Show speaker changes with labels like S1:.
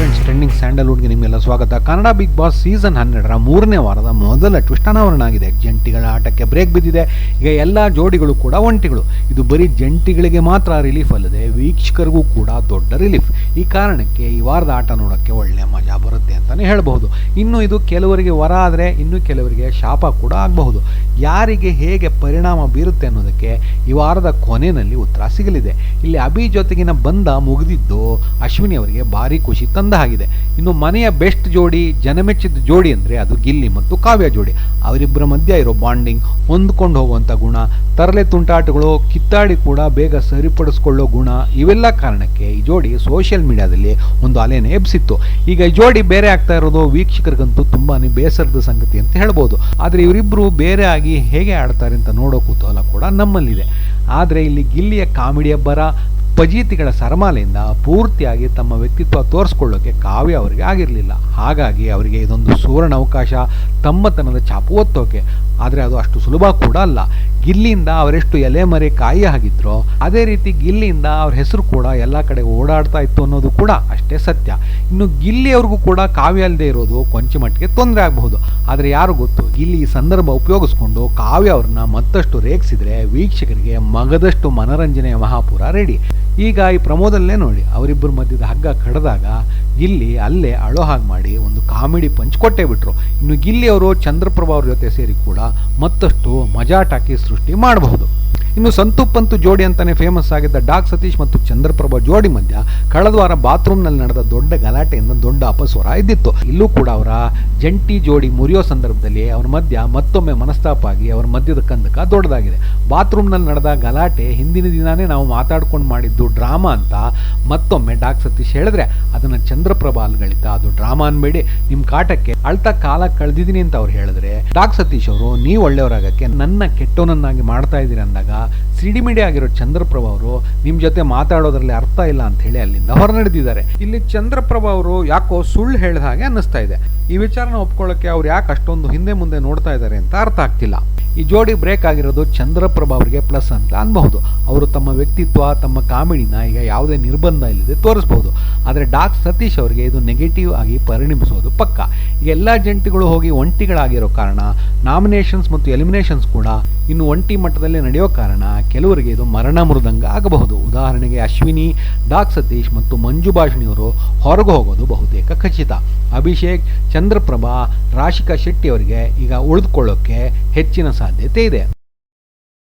S1: ಸ್ಯಾಂಡಲ್ವುಡ್ಗೆ ನಿಮಗೆಲ್ಲ ಸ್ವಾಗತ. Kannada big boss season ಹನ್ನೆರಡರ ಮೂರನೇ ವಾರದ ಮೊದಲ ಟ್ವಿಸ್ಟ್ ಅನಾವರಣ ಆಗಿದೆ ಜಂಟಿಗಳ ಆಟಕ್ಕೆ ಬ್ರೇಕ್ ಬಿದ್ದಿದೆ. ಈಗ ಎಲ್ಲ ಜೋಡಿಗಳು ಕೂಡ ಒಂಟಿಗಳು. ಇದು ಬರೀ ಜಂಟಿಗಳಿಗೆ ಮಾತ್ರ ರಿಲೀಫ್ ಅಲ್ಲದೆ ವೀಕ್ಷಕರಿಗೂ ಕೂಡ ದೊಡ್ಡ ರಿಲೀಫ್ ಈ ಕಾರಣಕ್ಕೆ ಈ ವಾರದ ಆಟ ನೋಡೋಕ್ಕೆ ಒಳ್ಳೆ ಮಜಾ ಬರುತ್ತೆ ಅಂತಲೇ ಹೇಳಬಹುದು. ಇನ್ನು ಇದು ಕೆಲವರಿಗೆ ವರ ಆದರೆ ಇನ್ನು ಕೆಲವರಿಗೆ ಶಾಪ ಕೂಡ ಆಗಬಹುದು. ಯಾರಿಗೆ ಹೇಗೆ ಪರಿಣಾಮ ಬೀರುತ್ತೆ ಅನ್ನೋದಕ್ಕೆ ಈ ವಾರದ ಕೊನೆಯಲ್ಲಿ ಉತ್ತರ ಸಿಗಲಿದೆ. ಇಲ್ಲಿ ಅಭಿ ಜೊತೆಗಿನ ಬಂಧ ಮುಗಿದಿದ್ದು ಅಶ್ವಿನಿ ಅವರಿಗೆ ಭಾರಿ ಖುಷಿ ತಂದ ಹಾಗಿದೆ ಇನ್ನು ಮನೆಯ ಬೆಸ್ಟ್ ಜೋಡಿ, ಜನಮೆಚ್ಚಿದ ಜೋಡಿ ಅಂದರೆ ಅದು ಗಿಲ್ಲಿ ಮತ್ತು ಕಾವ್ಯ ಜೋಡಿ. ಅವರಿಬ್ಬರ ಮಧ್ಯ ಇರೋ ಬಾಂಡಿಂಗ್ ಹೊಂದ್ಕೊಂಡು ಹೋಗುವಂಥ ಗುಣ, ತರಲೆ ತುಂಟಾಟಗಳು, ಕಿತ್ತಾಡಿ ಕೂಡ ಬೇಗ ಸರಿಪಡಿಸ್ಕೊಳ್ಳೋ ಗುಣ, ಇವೆಲ್ಲ ಕಾರಣಕ್ಕೆ ಈ ಜೋಡಿ ಸೋಷಿಯಲ್ ಮೀಡಿಯಾದಲ್ಲಿ ಒಂದು ಅಲೆನೇ ಎಬ್ಸಿತ್ತು. ಈಗ ಈ ಜೋಡಿ ಬೇರೆ ಆಗ್ತಾ ಇರೋದು ವೀಕ್ಷಕರಿಗಂತೂ ತುಂಬಾ ಬೇಸರದ ಸಂಗತಿ ಅಂತ ಹೇಳ್ಬೋದು. ಆದರೆ ಇವರಿಬ್ಬರು ಬೇರೆ ಆಗಿ ಹೇಗೆ ಆಡ್ತಾರೆ ಅಂತ ನೋಡೋ ಕುತೂಹಲ ಕೂಡ ನಮ್ಮಲ್ಲಿದೆ. ಆದರೆ ಇಲ್ಲಿ ಗಿಲ್ಲಿಯ ಕಾಮಿಡಿಯ ಬರ ಫಜೀತಿಗಳ ಸರಮಾಲೆಯಿಂದ ಪೂರ್ತಿಯಾಗಿ ತಮ್ಮ ವ್ಯಕ್ತಿತ್ವ ತೋರಿಸ್ಕೊಳ್ಳೋಕೆ ಕಾವ್ಯ ಅವರಿಗೆ ಆಗಿರಲಿಲ್ಲ. ಹಾಗಾಗಿ ಅವರಿಗೆ ಇದೊಂದು ಸುವರ್ಣ ಅವಕಾಶ, ತಮ್ಮತನದ ಚಾಪು ಒತ್ತೋಕೆ. ಆದರೆ ಅದು ಅಷ್ಟು ಸುಲಭ ಕೂಡ ಅಲ್ಲ. ಗಿಲ್ಲಿಯಿಂದ ಅವರೆಷ್ಟು ಎಲೆಮರೆ ಕಾಯಿ ಆಗಿದ್ರೋ, ಅದೇ ರೀತಿ ಗಿಲ್ಲಿಯಿಂದ ಅವ್ರ ಹೆಸರು ಕೂಡ ಎಲ್ಲ ಕಡೆ ಓಡಾಡ್ತಾ ಇತ್ತು ಅನ್ನೋದು ಕೂಡ ಅಷ್ಟೇ ಸತ್ಯ. ಇನ್ನು ಗಿಲ್ಲಿ ಅವ್ರಿಗೂ ಕೂಡ ಕಾವ್ಯ ಅಲ್ಲದೆ ಇರೋದು ಕೊಂಚ ಮಟ್ಟಿಗೆ ತೊಂದರೆ ಆಗಬಹುದು. ಆದರೆ ಯಾರು ಗೊತ್ತು? ಇಲ್ಲಿ ಈ ಸಂದರ್ಭ ಉಪಯೋಗಿಸ್ಕೊಂಡು ಕಾವ್ಯ ಅವ್ರನ್ನ ಮತ್ತಷ್ಟು ರೇಗಿಸಿದ್ರೆ ವೀಕ್ಷಕರಿಗೆ ಮಗದಷ್ಟು ಮನರಂಜನೆಯ ಮಹಾಪುರ ರೆಡಿ ಈಗ ಈ ಪ್ರಮೋದಲ್ಲೇ ನೋಡಿ, ಅವರಿಬ್ಬರ ಮಧ್ಯದ ಹಗ್ಗ ಕಡ್ದಾಗ ಗಿಲ್ಲಿ ಅಲ್ಲೇ ಅಳೋ ಹಾಗೆ ಮಾಡಿ ಒಂದು ಕಾಮಿಡಿ ಪಂಚ್ ಕೊಟ್ಟೇ ಬಿಟ್ರು. ಇನ್ನು ಗಿಲ್ಲಿ ಅವರು ಚಂದ್ರಪ್ರಭಾ ಅವ್ರ ಜೊತೆ ಸೇರಿ ಕೂಡ ಮತ್ತಷ್ಟು ಮಜಾ ಟಾಕಿ ಸೃಷ್ಟಿ ಮಾಡಬಹುದು. ಇನ್ನು ಸಂತು ಪಂತು ಜೋಡಿ ಅಂತಾನೆ ಫೇಮಸ್ ಆಗಿದ್ದ ಡಾಕ್ ಸತೀಶ್ ಮತ್ತು ಚಂದ್ರಪ್ರಭಾ ಜೋಡಿ ಮಧ್ಯ ಕಳೆದ ವಾರ ಬಾತ್ರೂಮ್ನಲ್ಲಿ ನಡೆದ ದೊಡ್ಡ ಗಲಾಟೆಯಿಂದ ದೊಡ್ಡ ಅಪಸ್ವರ ಇದ್ದಿತ್ತು. ಇಲ್ಲೂ ಕೂಡ ಅವರ ಜಂಟಿ ಜೋಡಿ ಮುರಿಯೋ ಸಂದರ್ಭದಲ್ಲಿ ಅವರ ಮಧ್ಯ ಮತ್ತೊಮ್ಮೆ ಮನಸ್ತಾಪ ಆಗಿ ಅವರ ಮಧ್ಯದ ಕಂದಕ ದೊಡ್ಡದಾಗಿದೆ. ಬಾತ್ರೂಮ್ನಲ್ಲಿ ನಡೆದ ಗಲಾಟೆ ಹಿಂದಿನ ದಿನಾನೇ ನಾವು ಮಾತಾಡ್ಕೊಂಡು ಮಾಡಿದ್ದು ಡ್ರಾಮಾ ಅಂತ ಮತ್ತೊಮ್ಮೆ ಡಾಕ್ ಸತೀಶ್ ಹೇಳಿದ್ರೆ, ಅದನ್ನು ಚಂದ್ರಪ್ರಭಾ ಅಲ್ಗಳಿತ ಅದು ಡ್ರಾಮಾ ಅನ್ಬೇಡಿ ನಿಮ್ಮ ಕಾಟಕ್ಕೆ ಅಳ್ತಾ ಕಾಲ ಕಳೆದಿದ್ದೀನಿ ಅಂತ ಅವ್ರು ಹೇಳಿದ್ರೆ, ಡಾಕ್ ಸತೀಶ್ ಅವರು, ನೀವು ಒಳ್ಳೆಯವರಾಗಕ್ಕೆ ನನ್ನ ಕೆಟ್ಟೋನನ್ನಾಗಿ ಮಾಡ್ತಾ ಇದ್ದೀರಿ ಅಂದಾಗ ಸಿಡಿಮಿಡಿ ಆಗಿರೋ ಚಂದ್ರಪ್ರಭ ಅವರು ನಿಮ್ಮ ಜೊತೆ ಮಾತಾಡೋದ್ರಲ್ಲಿ ಅರ್ಥ ಇಲ್ಲ ಅಂತ ಹೇಳಿ ಅಲ್ಲಿಂದ ಹೊರ ನಡೆದಿದ್ದಾರೆ ಇಲ್ಲಿ ಚಂದ್ರಪ್ರಭ ಅವರು ಯಾಕೋ ಸುಳ್ಳು ಹೇಳಿದ ಹಾಗೆ ಅನ್ನಿಸ್ತಾ ಇದೆ. ಈ ವಿಚಾರನ ಒಪ್ಕೊಳ್ಳೋಕೆ ಅವ್ರು ಯಾಕೆ ಅಷ್ಟೊಂದು ಹಿಂದೆ ಮುಂದೆ ನೋಡ್ತಾ ಇದ್ದಾರೆ ಅಂತ ಅರ್ಥ ಆಗ್ತಿಲ್ಲ. ಈ ಜೋಡಿ ಬ್ರೇಕ್ ಆಗಿರೋದು ಚಂದ್ರಪ್ರಭಾ ಅವರಿಗೆ ಪ್ಲಸ್ ಅಂತ ಅನ್ಬಹುದು. ಅವರು ತಮ್ಮ ವ್ಯಕ್ತಿತ್ವ, ತಮ್ಮ ಕಾಮಿಡಿನ ಈಗ ಯಾವುದೇ ನಿರ್ಬಂಧ ಇಲ್ಲದೆ ತೋರಿಸ್ಬೋದು ಆದರೆ ಡಾಕ್ ಸತೀಶ್ ಅವರಿಗೆ ಇದು ನೆಗೆಟಿವ್ ಆಗಿ ಪರಿಣಮಿಸೋದು ಪಕ್ಕ. ಎಲ್ಲ ಜಂಟಿಗಳು ಹೋಗಿ ಒಂಟಿಗಳಾಗಿರೋ ಕಾರಣ ನಾಮಿನೇಷನ್ಸ್ ಮತ್ತು ಎಲಿಮಿನೇಷನ್ಸ್ ಕೂಡ ಇನ್ನು ಒಂಟಿ ಮಟ್ಟದಲ್ಲಿ ನಡೆಯೋ ಕಾರಣ ಕೆಲವರಿಗೆ ಇದು ಮರಣ ಮೃದಂಗ ಆಗಬಹುದು. ಉದಾಹರಣೆಗೆ ಅಶ್ವಿನಿ, ಡಾಕ್ ಸತೀಶ್ ಮತ್ತು ಮಂಜು ಭಾಷಣಿಯವರು ಹೊರಗೆ ಹೋಗೋದು ಬಹುತೇಕ ಖಚಿತ. ಅಭಿಷೇಕ್, ಚಂದ್ರಪ್ರಭಾ, ರಾಶಿಕಾ ಶೆಟ್ಟಿ ಅವರಿಗೆ ಈಗ ಉಳಿದುಕೊಳ್ಳೋಕ್ಕೆ ಹೆಚ್ಚಿನ ಸಾಧ್ಯತೆ ಇದೆ